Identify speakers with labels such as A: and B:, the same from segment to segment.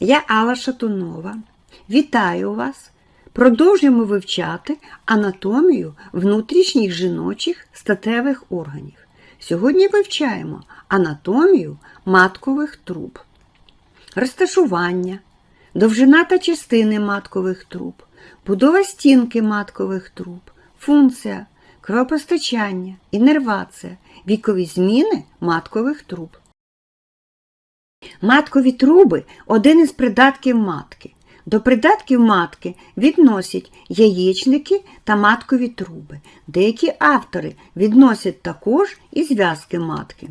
A: Я Алла Шатунова. Вітаю вас! Продовжуємо вивчати анатомію внутрішніх жіночих статевих органів. Сьогодні вивчаємо анатомію маткових труб, розташування, довжина та частини маткових труб, будова стінки маткових труб, функція, кровопостачання, іннервація, вікові зміни маткових труб. Маткові труби один із придатків матки. До придатків матки відносять яєчники та маткові труби. Деякі автори відносять також і зв'язки матки.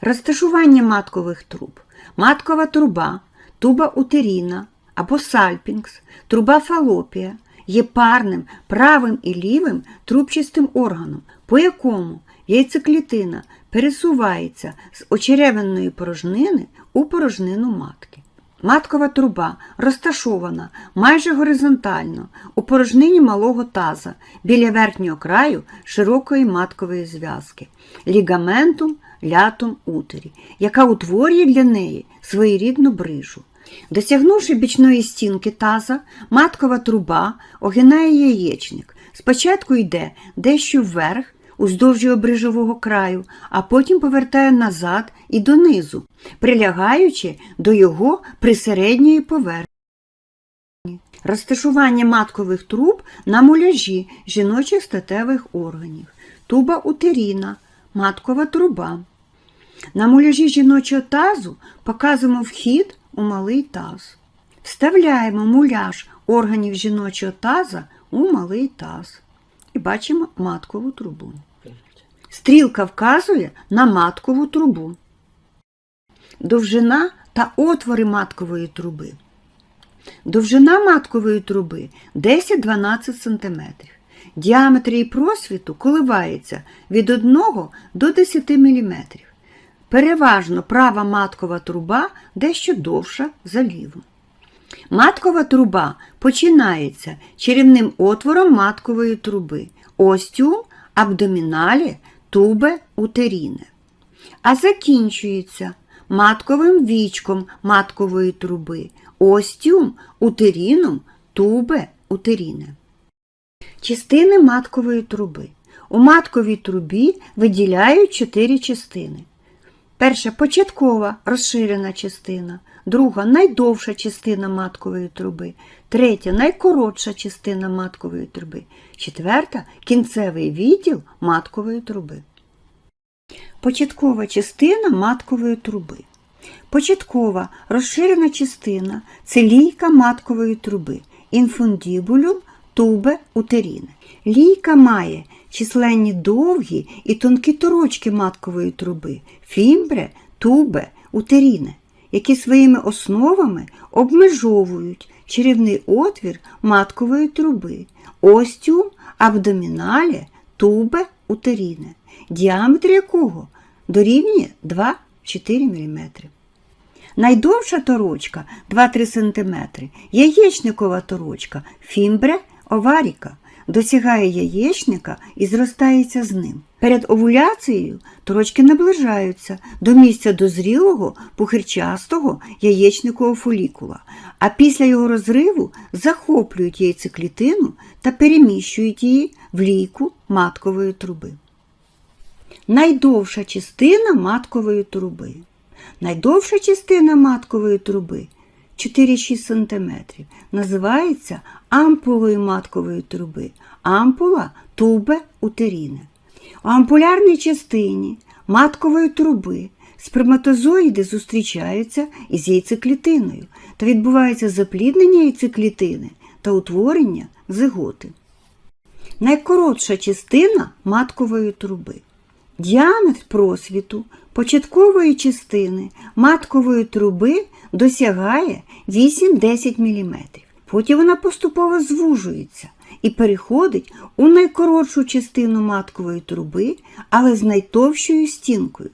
A: Розташування маткових труб. Маткова труба, туба утеріна або сальпінгс, труба фалопія є парним правим і лівим трубчастим органом, по якому яйцеклітина пересувається з очеревинної порожнини у порожнину матки. Маткова труба розташована майже горизонтально у порожнині малого таза біля верхнього краю широкої маткової зв'язки лігаментум лятум утері, яка утворює для неї своєрідну брижу. Досягнувши бічної стінки таза, маткова труба огинає яєчник. Спочатку йде дещо вверх, уздовж його брижового краю, а потім повертає назад і донизу, прилягаючи до його присередньої поверхні. Розташування маткових труб на муляжі жіночих статевих органів, туба утеріна, маткова труба. На муляжі жіночого тазу показуємо вхід у малий таз. Вставляємо муляж органів жіночого таза у малий таз. І бачимо маткову трубу. Стрілка вказує на маткову трубу. Довжина та отвори маткової труби. Довжина маткової труби 10-12 см. Діаметр її просвіту коливається від 1 до 10 мм. Переважно права маткова труба дещо довша за ліву. Маткова труба починається черевним отвором маткової труби, остіум абдоміналі тубе утеріне, а закінчується матковим вічком маткової труби, остіум утерінум тубе утеріне. Частини маткової труби. У матковій трубі виділяють чотири частини. Перша початкова розширена частина, друга найдовша частина маткової труби, третя найкоротша частина маткової труби, четверта кінцевий відділ маткової труби. Початкова частина маткової труби. Початкова розширена частина це лійка маткової труби, інфундібулюм тубе утеріне. Лійка має численні довгі і тонкі торочки маткової труби, фімбре, тубе, утеріне, які своїми основами обмежовують черевний отвір маткової труби, остіум абдоміналі тубе утеріне, діаметр якого дорівнює 2-4 мм. Найдовша торочка 2-3 см, яєчникова торочка, фімбре оваріка, досягає яєчника і зростається з ним. Перед овуляцією торочки наближаються до місця дозрілого пухирчастого яєчникового фолікула, а після його розриву захоплюють яйцеклітину та переміщують її в лійку маткової труби. Найдовша частина маткової труби. Найдовша частина маткової труби 4-6 см називається ампулою маткової труби. Ампула тубе утеріне. У ампулярній частині маткової труби сперматозоїди зустрічаються із яйцеклітиною та відбувається запліднення яйцеклітини та утворення зиготи. Найкоротша частина маткової труби. Діаметр просвіту початкової частини маткової труби досягає 8-10 мм. Потім вона поступово звужується і переходить у найкоротшу частину маткової труби, але з найтовщою стінкою.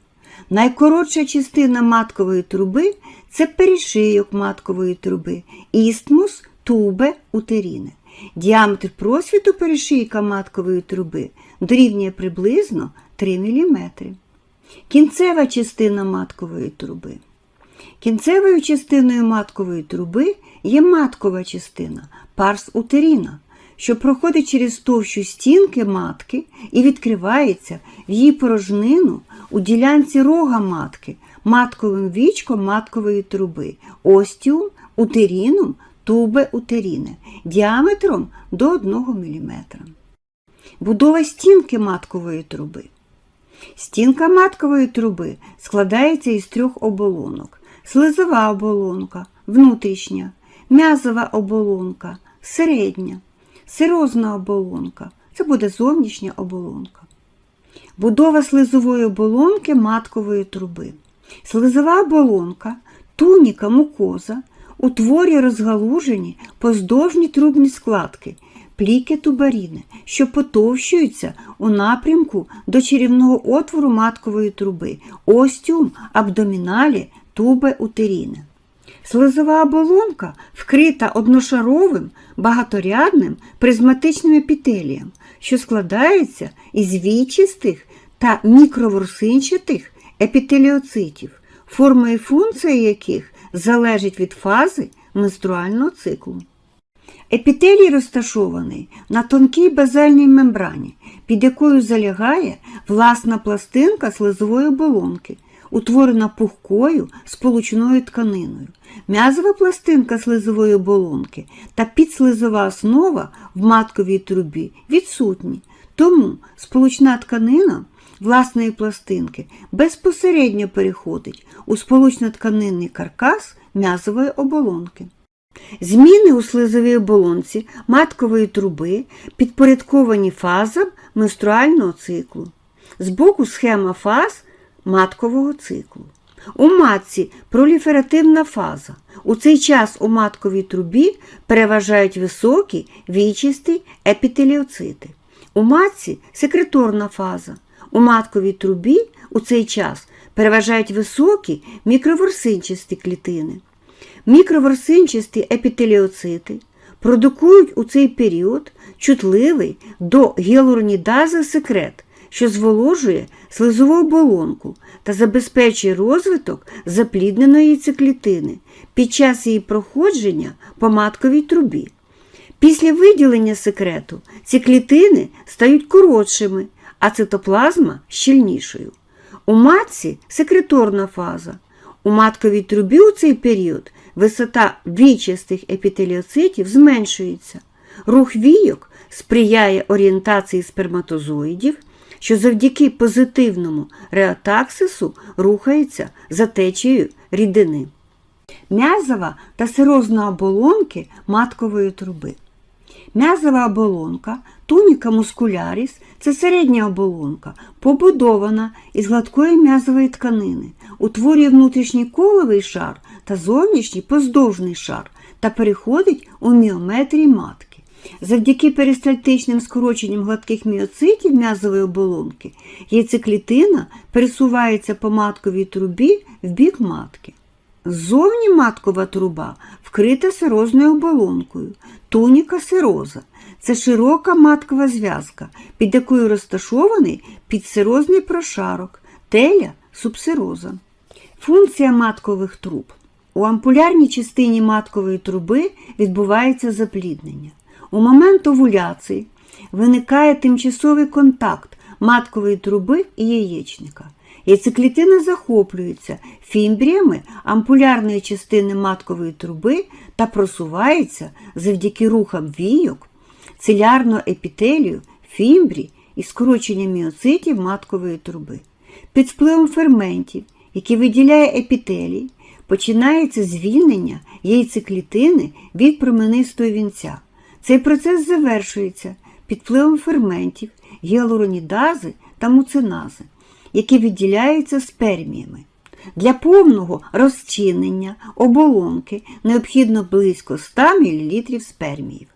A: Найкоротша частина маткової труби це перешийок маткової труби, істмус тубе утеріне. Діаметр просвіту перешийка маткової труби дорівнює приблизно 3 мм. Кінцева частина маткової труби. Кінцевою частиною маткової труби є маткова частина, парс утеріна, що проходить через товщу стінки матки і відкривається в її порожнину у ділянці рога матки, матковим вічком маткової труби, остіум, утерінум, тубе утеріне, діаметром до 1 мм. Будова стінки маткової труби. Стінка маткової труби складається із трьох оболонок: слизова оболонка, внутрішня, м'язова оболонка, середня, сирозна оболонка це буде зовнішня оболонка. Будова слизової оболонки маткової труби. Слизова оболонка, туніка мукоза утворює розгалужені поздовжні трубні складки, пліки тубаріни, що потовщуються у напрямку до чарівного отвору маткової труби, остіум абдоміналі тубе утеріне. Слизова оболонка вкрита одношаровим багаторядним призматичним епітелієм, що складається із вічистих та мікроворсинчатих епітеліоцитів, форма і функція яких залежить від фази менструального циклу. Епітелій розташований на тонкій базальній мембрані, під якою залягає власна пластинка слизової оболонки, утворена пухкою сполучною тканиною. М'язова пластинка слизової оболонки та підслизова основа в матковій трубі відсутні, тому сполучна тканина власної пластинки безпосередньо переходить у сполучно-тканинний каркас м'язової оболонки. Зміни у слизовій оболонці маткової труби підпорядковані фазам менструального циклу. Збоку схема фаз маткового циклу. У матці проліферативна фаза. У цей час у матковій трубі переважають високі вічисті епітеліоцити. У матці секреторна фаза. У матковій трубі у цей час переважають високі мікроворсинчасті клітини. Мікроворсинчасті епітеліоцити продукують у цей період чутливий до гіалуронідази секрет, що зволожує слизову оболонку та забезпечує розвиток заплідненої яйцеклітини під час її проходження по матковій трубі. Після виділення секрету ці клітини стають коротшими, а цитоплазма щільнішою. У матці секреторна фаза. У матковій трубі у цей період висота вічастих епітеліоцитів зменшується. Рух війок сприяє орієнтації сперматозоїдів, що завдяки позитивному реотаксису рухається за течією рідини. М'язова та сирозна оболонки маткової труби. М'язова оболонка туніка мускуляріс це середня оболонка, побудована із гладкої м'язової тканини, утворює внутрішній коловий шар та зовнішній поздовжний шар та переходить у міометрії матки. Завдяки перистальтичним скороченням гладких міоцитів м'язової оболонки яйцеклітина пересувається по матковій трубі в бік матки. Ззовні маткова труба вкрита сирозною оболонкою, туніка сироза. Це широка маткова зв'язка, під якою розташований підсирозний прошарок, теля субсироза. Функція маткових труб. У ампулярній частині маткової труби відбувається запліднення. У момент овуляції виникає тимчасовий контакт маткової труби і яєчника. Яйцеклітина захоплюється фімбріями ампулярної частини маткової труби та просувається завдяки рухам війок, цилярного епітелію, фімбрій і скорочення міоцитів маткової труби. Під впливом ферментів, які виділяє епітелій, починається звільнення яйцеклітини від променистого вінця. Цей процес завершується під впливом ферментів, гіалуронідази та муцинази, які відділяються сперміями. Для повного розчинення оболонки необхідно близько 100 мл сперміїв.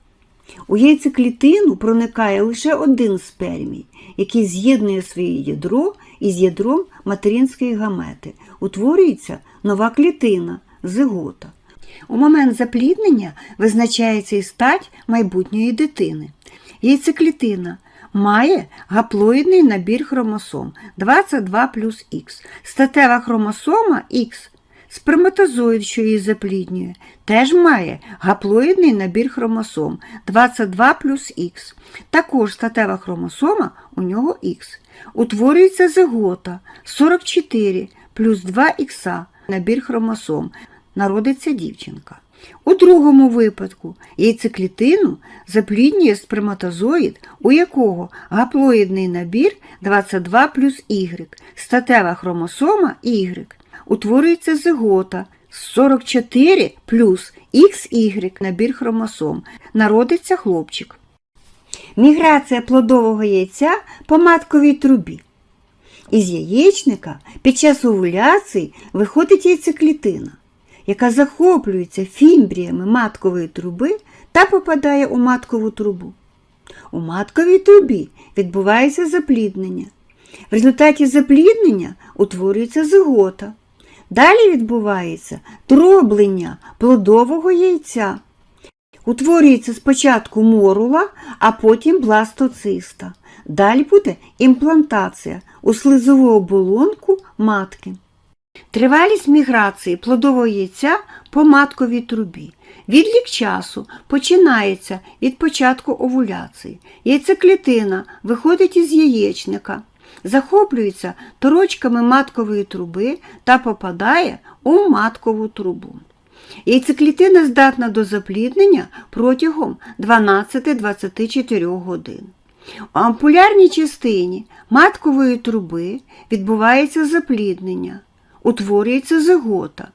A: У яйцеклітину проникає лише один спермій, який з'єднує своє ядро із ядром материнської гамети. Утворюється нова клітина зигота. У момент запліднення визначається і стать майбутньої дитини. Яйцеклітина має гаплоїдний набір хромосом 22 плюс Х. Статева хромосома Х Сперматозоїд, що її запліднює, теж має гаплоїдний набір хромосом 22 плюс Х. Також статева хромосома у нього Х. Утворюється зигота 44 плюс 2 х набір хромосом. Народиться дівчинка. У другому випадку яйцеклітину запліднює сперматозоїд, у якого гаплоїдний набір 22 плюс Y, статева хромосома Y. Утворюється зигота 44 плюс XY набір хромосом. Народиться хлопчик. Міграція плодового яйця по матковій трубі. Із яєчника під час овуляції виходить яйцеклітина, яка захоплюється фімбріями маткової труби та попадає у маткову трубу. У матковій трубі відбувається запліднення. В результаті запліднення утворюється зигота. Далі відбувається дроблення плодового яйця. Утворюється спочатку морула, а потім бластоциста. Далі буде імплантація у слизову оболонку матки. Тривалість міграції плодового яйця по матковій трубі. Відлік часу починається від початку овуляції. Яйцеклітина виходить із яєчника, захоплюється торочками маткової труби та попадає у маткову трубу. Яйцеклітина здатна до запліднення протягом 12-24 годин. У ампулярній частині маткової труби відбувається запліднення, утворюється зигота,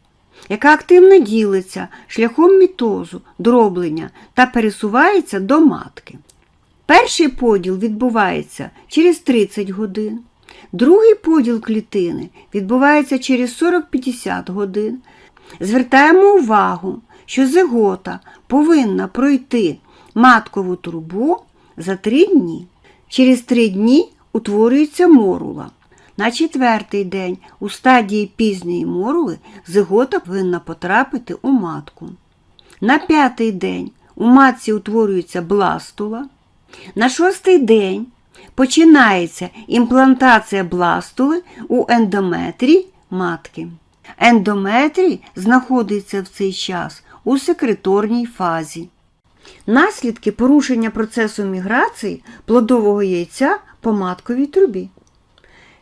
A: яка активно ділиться шляхом мітозу, дроблення та пересувається до матки. Перший поділ відбувається через 30 годин, другий поділ клітини відбувається через 40-50 годин. Звертаємо увагу, що зигота повинна пройти маткову трубу за 3 дні. Через 3 дні утворюється морула. На четвертий день у стадії пізньої морули зигота повинна потрапити у матку. На п'ятий день у матці утворюється бластула. На шостий день починається імплантація бластули у ендометрі матки. Ендометрій знаходиться в цей час у секреторній фазі. Наслідки порушення процесу міграції плодового яйця по матковій трубі.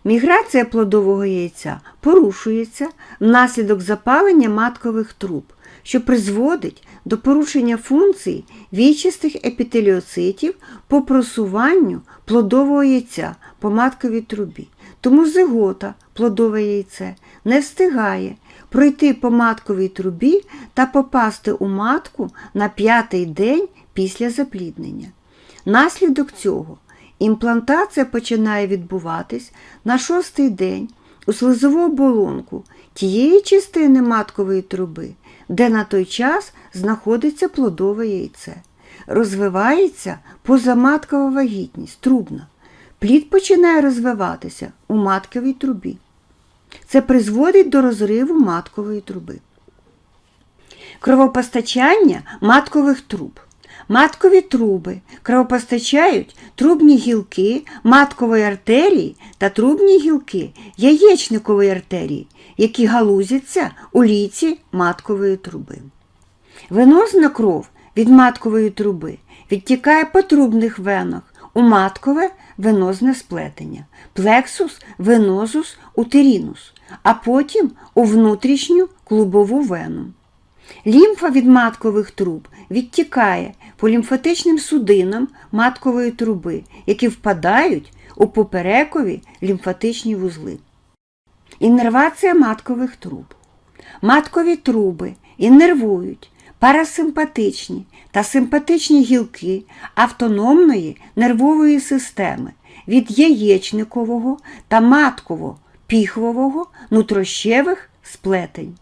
A: Міграція плодового яйця порушується внаслідок запалення маткових труб, що призводить до порушення функцій вічистих епітеліоцитів по просуванню плодового яйця по матковій трубі. Тому зигота, плодове яйце, не встигає пройти по матковій трубі та попасти у матку на п'ятий день після запліднення. Наслідок цього імплантація починає відбуватись на шостий день у слизову оболонку тієї частини маткової труби, де на той час знаходиться плодове яйце. Розвивається позаматкова вагітність, трубна. Плід починає розвиватися у матковій трубі. Це призводить до розриву маткової труби. Кровопостачання маткових труб. Маткові труби кровопостачають трубні гілки маткової артерії та трубні гілки яєчникової артерії, які галузяться у ліці маткової труби. Венозна кров від маткової труби відтікає по трубних венах у маткове венозне сплетення, плексус венозус утерінус, а потім у внутрішню клубову вену. Лімфа від маткових труб відтікає по лімфатичним судинам маткової труби, які впадають у поперекові лімфатичні вузли. Іннервація маткових труб. Маткові труби іннервують парасимпатичні та симпатичні гілки автономної нервової системи від яєчникового та матково-піхвового нутрощевих сплетень.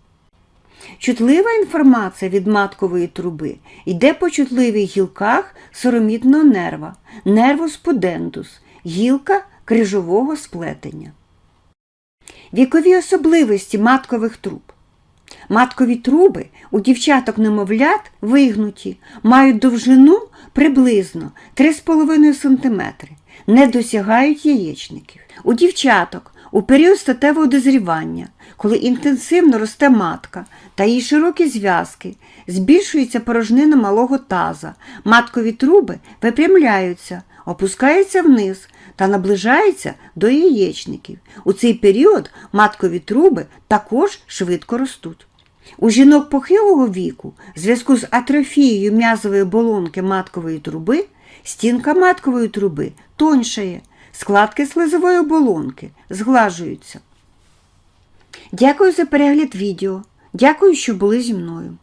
A: Чутлива інформація від маткової труби йде по чутливих гілках соромітного нерва, нервус пудендус, гілка крижового сплетення. Вікові особливості маткових труб. Маткові труби у дівчаток-немовлят вигнуті, мають довжину приблизно 3,5 см, не досягають яєчників. У дівчаток У період статевого дозрівання, коли інтенсивно росте матка та її широкі зв'язки, збільшується порожнина малого таза, маткові труби випрямляються, опускаються вниз та наближаються до яєчників. У цей період маткові труби також швидко ростуть. У жінок похилого віку, в зв'язку з атрофією м'язової оболонки маткової труби, стінка маткової труби тоншає, складки слизової оболонки зглажуються. Дякую за перегляд відео. Дякую, що були зі мною.